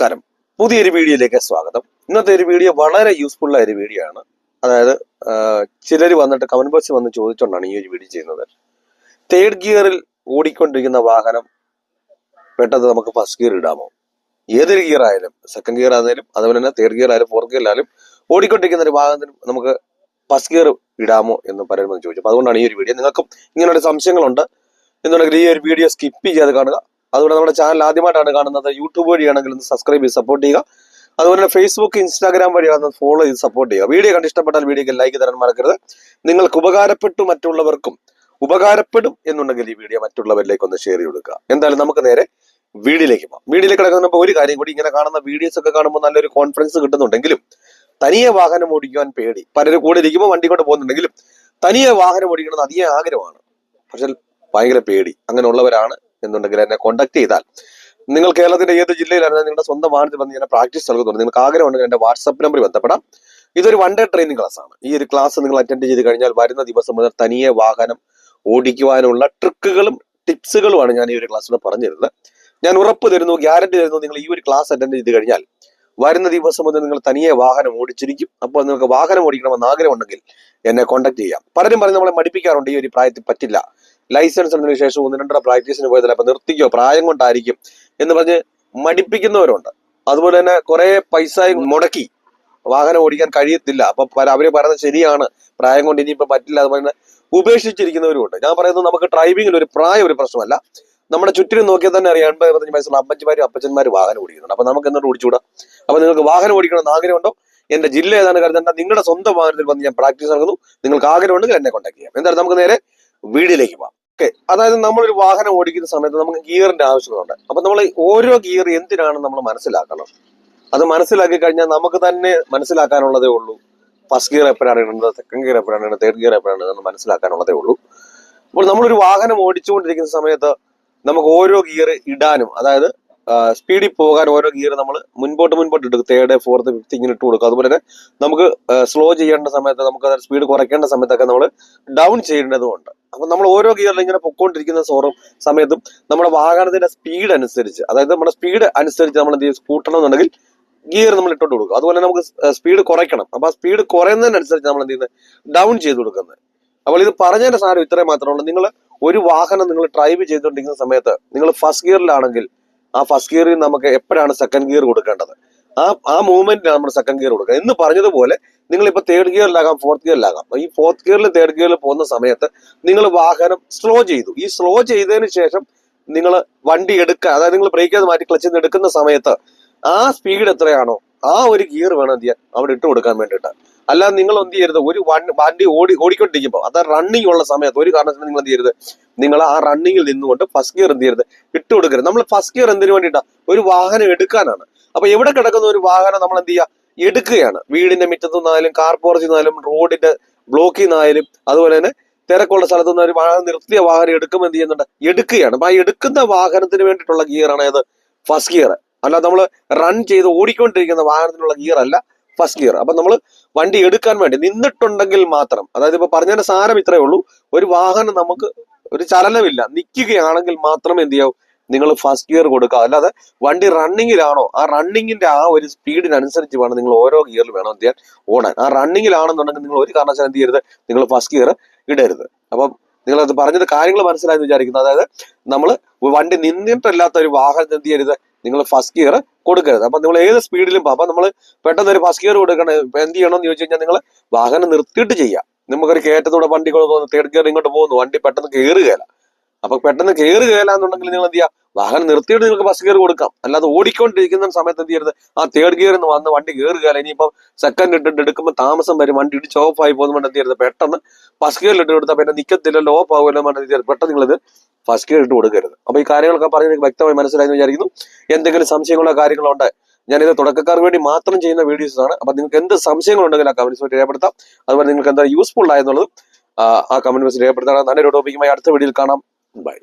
നമസ്കാരം. പുതിയൊരു വീഡിയോയിലേക്ക് സ്വാഗതം. ഇന്നത്തെ ഒരു വീഡിയോ വളരെ യൂസ്ഫുൾ ആയ ഒരു വീഡിയോ ആണ്. അതായത് ചിലർ വന്നിട്ട് കമന്റ് ബോക്സിൽ വന്ന് ചോദിച്ചുകൊണ്ടാണ് ഈ ഒരു വീഡിയോ ചെയ്യുന്നത്. തേർഡ് ഗിയറിൽ ഓടിക്കൊണ്ടിരിക്കുന്ന വാഹനം പെട്ടെന്ന് നമുക്ക് ഫസ്റ്റ് ഗിയർ ഇടാമോ? ഏതൊരു ഗിയർ ആയാലും സെക്കൻഡ് ഗിയർ ആയാലും അതുപോലെ തന്നെ തേർഡ് ഗിയർ ആയാലും ഫോർത്ത് ഗിയർ ആയാലും ഓടിക്കൊണ്ടിരിക്കുന്ന ഒരു വാഹനത്തിന് നമുക്ക് ഫസ്റ്റ് ഗിയർ ഇടാമോ എന്ന് പലരും ചോദിച്ചു. അതുകൊണ്ടാണ് ഈ ഒരു വീഡിയോ. നിങ്ങൾക്കും ഇങ്ങനെയുള്ള സംശയങ്ങളുണ്ട്. എന്നുണ്ടെങ്കിൽ ഈ ഒരു വീഡിയോ സ്കിപ്പ് ചെയ്യാതെ കാണുക. അതുപോലെ നമ്മുടെ ചാനൽ ആദ്യമായിട്ടാണ് കാണുന്നത്. യൂട്യൂബ് വഴിയാണെങ്കിൽ ഒന്ന് സബ്സ്ക്രൈബ് ചെയ്ത് സപ്പോർട്ട് ചെയ്യുക. അതുപോലെ ഫേസ്ബുക്ക് ഇൻസ്റ്റാഗ്രാം വഴിയാണ് ഫോളോ ചെയ്ത് സപ്പോർട്ട് ചെയ്യുക. വീഡിയോ കണ്ട് ഇഷ്ടപ്പെട്ടാൽ വീഡിയോക്ക് ലൈക്ക് തരാൻ മറക്കരുത്. നിങ്ങൾക്ക് ഉപകാരപ്പെട്ടു മറ്റുള്ളവർക്കും ഉപകാരപ്പെടും എന്നുണ്ടെങ്കിൽ ഈ വീഡിയോ മറ്റുള്ളവരിലേക്ക് ഒന്ന് ഷെയർ ചെയ്ത് കൊടുക്കുക. എന്തായാലും നമുക്ക് നേരെ വീഡിയോയിലേക്ക് പോകാം. വീഡിയോയിലേക്ക് കിടക്കുന്നപ്പോൾ ഒരു കാര്യം കൂടി ഇങ്ങനെ കാണുന്ന വീഡിയോസ് ഒക്കെ കാണുമ്പോൾ നല്ലൊരു കോൺഫിഡൻസ് കിട്ടുന്നുണ്ടെങ്കിലും തനിയെ വാഹനം ഓടിക്കുവാൻ പേടി. പലരും കൂടെ ഇരിക്കുമ്പോൾ വണ്ടി കൊണ്ട് പോകുന്നുണ്ടെങ്കിലും തനിയെ വാഹനം ഓടിക്കണമെന്ന് അധികം ആഗ്രഹമാണ്. പക്ഷെ ഭയങ്കര പേടി. അങ്ങനെയുള്ളവരാണ് എന്നുണ്ടെങ്കിൽ എന്നെ കോൺടാക്ട് ചെയ്താൽ. നിങ്ങൾ കേരളത്തിന്റെ ഏത് ജില്ലയിലാണ് നിങ്ങളുടെ സ്വന്തം വാണിജ്യ വന്ന് ഞാൻ പ്രാക്ടീസ് നൽകുന്നുണ്ട്. നിങ്ങൾക്ക് ആഗ്രഹമുണ്ടെങ്കിൽ എന്റെ വാട്സപ്പ് നമ്പർ ബന്ധപ്പെടാം. ഇതൊരു വൺ ഡേ ട്രെയിനിങ് ക്ലാസ് ആണ്. ഈ ഒരു ക്ലാസ് നിങ്ങൾ അറ്റൻഡ് ചെയ്ത് കഴിഞ്ഞാൽ വരുന്ന ദിവസം മുതൽ തനിയെ വാഹനം ഓടിക്കുവാനുള്ള ട്രിക്കുകളും ടിപ്സുകളുമാണ് ഞാൻ ഈ ഒരു ക്ലാസ്സിൽ പറഞ്ഞിരുന്നത്. ഞാൻ ഉറപ്പ് തരുന്നു ഗ്യാരണ്ടി തരുന്നു നിങ്ങൾ ഈ ഒരു ക്ലാസ് അറ്റൻഡ് ചെയ്ത് കഴിഞ്ഞാൽ വരുന്ന ദിവസം മുതൽ നിങ്ങൾ തനിയെ വാഹനം ഓടിച്ചിരിക്കും. അപ്പോൾ നിങ്ങൾക്ക് വാഹനം ഓടിക്കണമെന്ന് ആഗ്രഹമുണ്ടെങ്കിൽ എന്നെ കോൺടാക്ട് ചെയ്യാം. പലരും പറയും നമ്മളെ മടിപ്പിക്കാറുണ്ട് ഈ ഒരു പ്രായത്തിൽ പറ്റില്ല. ലൈസൻസ് എടുത്തതിനു ശേഷം ഒന്ന് രണ്ടര പ്രാക്ടീസിന് പോയതല്ല അപ്പൊ നിർത്തിക്കോ പ്രായം കൊണ്ടായിരിക്കും എന്ന് പറഞ്ഞ് മടിപ്പിക്കുന്നവരുണ്ട്. അതുപോലെ തന്നെ കുറെ പൈസ മുടക്കി വാഹനം ഓടിക്കാൻ കഴിയത്തില്ല. അപ്പൊ അവർ പറയുന്നത് ശരിയാണ് പ്രായം കൊണ്ട് ഇനിയിപ്പോ പറ്റില്ല അതുപോലെ തന്നെ ഉപേക്ഷിച്ചിരിക്കുന്നവരും ഉണ്ട് ഞാൻ പറയുന്നത് നമുക്ക് ഡ്രൈവിംഗിൽ ഒരു പ്രായം ഒരു പ്രശ്നമല്ല. നമ്മുടെ ചുറ്റിനും നോക്കിയാൽ തന്നെ അറിയാം എൺപത് ഇരുപത്തഞ്ച് വയസ്സുള്ള അമ്മച്ചിമാരും അപ്പച്ചന്മാരും വാഹനം ഓടിക്കുന്നുണ്ട്. അപ്പൊ നമുക്ക് എന്നിട്ട് ഓടിച്ചുകൂടാ? അപ്പൊ നിങ്ങൾക്ക് വാഹനം ഓടിക്കണമെന്ന് ആഗ്രഹമുണ്ടോ? എന്റെ ജില്ല ഏതാണ്? കരുതേണ്ട നിങ്ങളുടെ സ്വന്തം വാഹനത്തിൽ വന്ന് ഞാൻ പ്രാക്ടീസ് നൽകുന്നു നിങ്ങൾക്ക് ആഗ്രഹമുണ്ടെങ്കിൽ എന്നെ കോൺടാക്ട് ചെയ്യാം. എന്തായാലും നമുക്ക് നേരെ വീടിലേക്ക് പോവാം. ഓക്കെ അതായത് നമ്മളൊരു വാഹനം ഓടിക്കുന്ന സമയത്ത് നമുക്ക് ഗിയറിന്റെ ആവശ്യമുണ്ട്. അപ്പൊ നമ്മൾ ഓരോ ഗിയർ എന്തിനാണ് നമ്മൾ മനസ്സിലാക്കണം. അത് മനസ്സിലാക്കി കഴിഞ്ഞാൽ നമുക്ക് തന്നെ മനസ്സിലാക്കാനുള്ളതേ ഉള്ളൂ. ഫസ്റ്റ് ഗിയർ എപ്പോഴാണ് ഇടുന്നത്? സെക്കൻഡ് ഗിയർ എപ്പോഴാണ് ഇടുന്നത്? തേർഡ് ഗിയർ എപ്പോഴാണ് ഇടുന്നത്? മനസ്സിലാക്കാനുള്ളതേ ഉള്ളൂ. അപ്പോൾ നമ്മളൊരു വാഹനം ഓടിച്ചുകൊണ്ടിരിക്കുന്ന സമയത്ത് നമുക്ക് ഓരോ ഗിയർ ഇടാനും അതായത് സ്പീഡിൽ പോകാൻ ഓരോ ഗിയർ നമ്മൾ മുൻപോട്ട് മുൻപോട്ട് ഇട്ട് തേർഡ് ഫോർത്ത് ഫിഫ്ത്ത് ഇങ്ങനെ ഇട്ട് കൊടുക്കും. അതുപോലെ തന്നെ നമുക്ക് സ്ലോ ചെയ്യേണ്ട സമയത്ത് നമുക്ക് സ്പീഡ് കുറയ്ക്കേണ്ട സമയത്തൊക്കെ നമ്മൾ ഡൗൺ ചെയ്യേണ്ടതുണ്ട് അപ്പം നമ്മൾ ഓരോ ഗിയറിൽ ഇങ്ങനെ പൊക്കോണ്ടിരിക്കുന്ന സോറും സമയത്തും നമ്മുടെ വാഹനത്തിന്റെ സ്പീഡ് അനുസരിച്ച് അതായത് നമ്മുടെ സ്പീഡ് അനുസരിച്ച് നമ്മൾ എന്ത് ചെയ്യും? കൂട്ടണം എന്നുണ്ടെങ്കിൽ ഗിയർ നമ്മൾ ഇട്ടോണ്ട് കൊടുക്കും. അതുപോലെ നമുക്ക് സ്പീഡ് കുറയ്ക്കണം. അപ്പൊ ആ സ്പീഡ് കുറയുന്നതിനനുസരിച്ച് നമ്മൾ എന്ത് ചെയ്യുന്നത്? ഡൗൺ ചെയ്ത് കൊടുക്കുന്നത്. അപ്പോൾ ഇത് പറഞ്ഞതിന്റെ സാരം ഇത്രയും മാത്രമേ ഉള്ളൂ. നിങ്ങൾ ഒരു വാഹനം നിങ്ങൾ ഡ്രൈവ് ചെയ്തുകൊണ്ടിരിക്കുന്ന സമയത്ത് നിങ്ങൾ ഫസ്റ്റ് ഗിയറിലാണെങ്കിൽ ആ ഫസ്റ്റ് ഗിയറിൽ നമുക്ക് എപ്പോഴാണ് സെക്കൻഡ് ഗിയർ കൊടുക്കേണ്ടത്? ആ ആ മൂവ്മെന്റിനാണ് നമ്മൾ സെക്കൻഡ് ഗിയർ കൊടുക്കുക എന്ന് പറഞ്ഞതുപോലെ നിങ്ങൾ ഇപ്പൊ തേർഡ് ഗിയറിലാകാം ഫോർത്ത് ഗിയറിലാകാം ഈ ഫോർത്ത് ഗിയറിൽ തേർഡ് ഗിയറിൽ പോകുന്ന സമയത്ത് നിങ്ങൾ വാഹനം സ്ലോ ചെയ്തു. ഈ സ്ലോ ചെയ്തതിന് ശേഷം നിങ്ങൾ വണ്ടി എടുക്കുക അതായത് നിങ്ങൾ ബ്രേക്ക് ചെയ്ത് മാറ്റി ക്ലച്ചിൽ നിന്ന് എടുക്കുന്ന സമയത്ത് ആ സ്പീഡ് എത്രയാണോ ആ ഒരു ഗിയർ വേണം എന്ത് ചെയ്യാൻ? അവിടെ ഇട്ട് കൊടുക്കാൻ വേണ്ടിയിട്ട്. അല്ലാതെ നിങ്ങൾ എന്ത് ചെയ്യരുത്? ഒരു വണ്ടി ഓടി ഓടിക്കൊണ്ടിരിക്കുമ്പോൾ അത് റണ്ണിങ് ഉള്ള സമയത്ത് ഒരു കാരണത്തിന് നിങ്ങൾ എന്ത് ചെയ്യരുത്? നിങ്ങൾ ആ റണ്ണിങ്ങിൽ നിന്നുകൊണ്ട് ഫസ്റ്റ് ഗിയർ എന്ത് ചെയ്യരുത്? ഇട്ട് കൊടുക്കരുത് നമ്മൾ ഫസ്റ്റ് ഗിയർ എന്തിനു വേണ്ടിയിട്ടാണ് ഒരു വാഹനം എടുക്കാനാണ്. അപ്പൊ എവിടെ കിടക്കുന്ന ഒരു വാഹനം നമ്മൾ എന്ത് ചെയ്യുക? എടുക്കുകയാണ്. വീടിന്റെ മുറ്റത്തു നിന്നായാലും കാർ പോർച്ചിൽ നിന്നായാലും റോഡിന്റെ ബ്ലോക്കിൽ നിന്നായാലും അതുപോലെ തന്നെ തിരക്കുള്ള സ്ഥലത്തു നിന്ന് ഒരു വാഹനം നിർത്തിയ വാഹനം എടുക്കുമ്പോൾ എന്ത് ചെയ്യുന്നുണ്ട്? എടുക്കുകയാണ്. അപ്പൊ ആ എടുക്കുന്ന വാഹനത്തിന് വേണ്ടിയിട്ടുള്ള ഗിയറാണ് ഏത്? ഫസ്റ്റ് ഗിയർ അല്ല നമ്മൾ റൺ ചെയ്ത് ഓടിക്കൊണ്ടിരിക്കുന്ന വാഹനത്തിനുള്ള ഗിയർ അല്ല. ഫസ്റ്റ് ഗിയർ അപ്പൊ നമ്മൾ വണ്ടി എടുക്കാൻ വേണ്ടി നിന്നിട്ടുണ്ടെങ്കിൽ മാത്രം അതായത് ഇപ്പൊ പറഞ്ഞതിന്റെ സാരം ഇത്രയേ ഉള്ളൂ ഒരു വാഹനം നമുക്ക് ഒരു ചലനമില്ല. നിൽക്കുകയാണെങ്കിൽ മാത്രം എന്ത് ചെയ്യാവും? നിങ്ങൾ ഫസ്റ്റ് ഗിയർ കൊടുക്കുക. അല്ലാതെ വണ്ടി റണ്ണിങ്ങിലാണോ ആ റണ്ണിങ്ങിന്റെ ആ ഒരു സ്പീഡിനനുസരിച്ച് വേണം നിങ്ങൾ ഓരോ ഗിയറിൽ വേണം എന്ത് ചെയ്യാൻ ഓടാൻ. ആ റണ്ണിങ്ങിലാണെന്നുണ്ടെങ്കിൽ നിങ്ങൾ ഒരു കാരണവശാലും എന്ത് ചെയ്യരുത്? നിങ്ങൾ ഫസ്റ്റ് ഗിയർ ഇടരുത്. അപ്പം നിങ്ങൾ അത് പറഞ്ഞത് കാര്യങ്ങൾ മനസ്സിലായെന്ന് വിചാരിക്കുന്നു. അതായത് നമ്മൾ വണ്ടി നിന്നിട്ടല്ലാത്ത ഒരു വാഹനം എന്ത് ചെയ്യരുത്? നിങ്ങൾ ഫസ്റ്റ് ഗിയർ കൊടുക്കരുത്. അപ്പൊ നിങ്ങൾ ഏത് സ്പീഡിലും അപ്പൊ നമ്മൾ പെട്ടെന്ന് ഒരു ഫസ്റ്റ് ഗിയർ കൊടുക്കണം എന്ത് ചെയ്യണമെന്ന് ചോദിച്ചു കഴിഞ്ഞാൽ നിങ്ങൾ വാഹനം നിർത്തിയിട്ട് ചെയ്യാം. നമുക്കൊരു കയറ്റത്തൂടെ വണ്ടി പോകുന്നു തേർഡ് ഗിയർ ഇങ്ങോട്ട് പോകുന്നു. വണ്ടി പെട്ടെന്ന് കയറുകയല്ല അപ്പൊ പെട്ടെന്ന് കയറുകയല്ല എന്നുണ്ടെങ്കിൽ നിങ്ങൾ എന്ത് ചെയ്യാം? വാഹനം നിർത്തിയിട്ട് നിങ്ങൾക്ക് ഫസ്റ്റ് ഗിയർ കൊടുക്കാം. അല്ലാതെ ഓടിക്കൊണ്ടിരിക്കുന്ന സമയത്ത് എന്ത് ചെയ്യരുത്? ആ തേർഡ് ഗിയർ എന്ന് വന്ന് വണ്ടി കയറുകയല്ല ഇനിയിപ്പം സെക്കൻഡ് ഇട്ടിട്ട് എടുക്കുമ്പോൾ താമസം വരും. വണ്ടി ഇടിച്ച് ഓഫ് ആയി പോകുന്ന എന്ത് ചെയ്യരുത്? പെട്ടെന്ന് ഫസ്റ്റ് ഗിയറിൽ ഇട്ട് കൊടുത്താൽ പിന്നെ നിക്കത്തില്ലല്ലോ ഓഫ് ആവുമല്ലോ എന്ന് പറഞ്ഞ് പെട്ടെന്ന് നിങ്ങളിത് ഫസ്റ്റ് ഇട്ട് കൊടുക്കരുത്. അപ്പൊ ഈ കാര്യങ്ങളൊക്കെ പറഞ്ഞ് വ്യക്തമായി മനസ്സിലായെന്ന് വിചാരിക്കുന്നു. എന്തെങ്കിലും സംശയങ്ങളോ കാര്യങ്ങളോ ഉണ്ട് ഞാനിത് തുടക്കക്കാർക്ക് വേണ്ടി മാത്രം ചെയ്യുന്ന വീഡിയോസ് ആണ്. അപ്പൊ നിങ്ങൾക്ക് എന്ത് സംശയങ്ങളുണ്ടെങ്കിലും ആ കമന്റ്സ് രേഖപ്പെടുത്താം. അതുപോലെ നിങ്ങൾക്ക് എന്താ യൂസ്ഫുൾ ആയെന്നുള്ളത് ആ കമന്റ് ബോക്സിൽ രേഖപ്പെടുത്താം. നല്ലൊരു ടോപ്പിക്കുമായി അടുത്ത വീഡിയോയിൽ കാണാം. ബൈ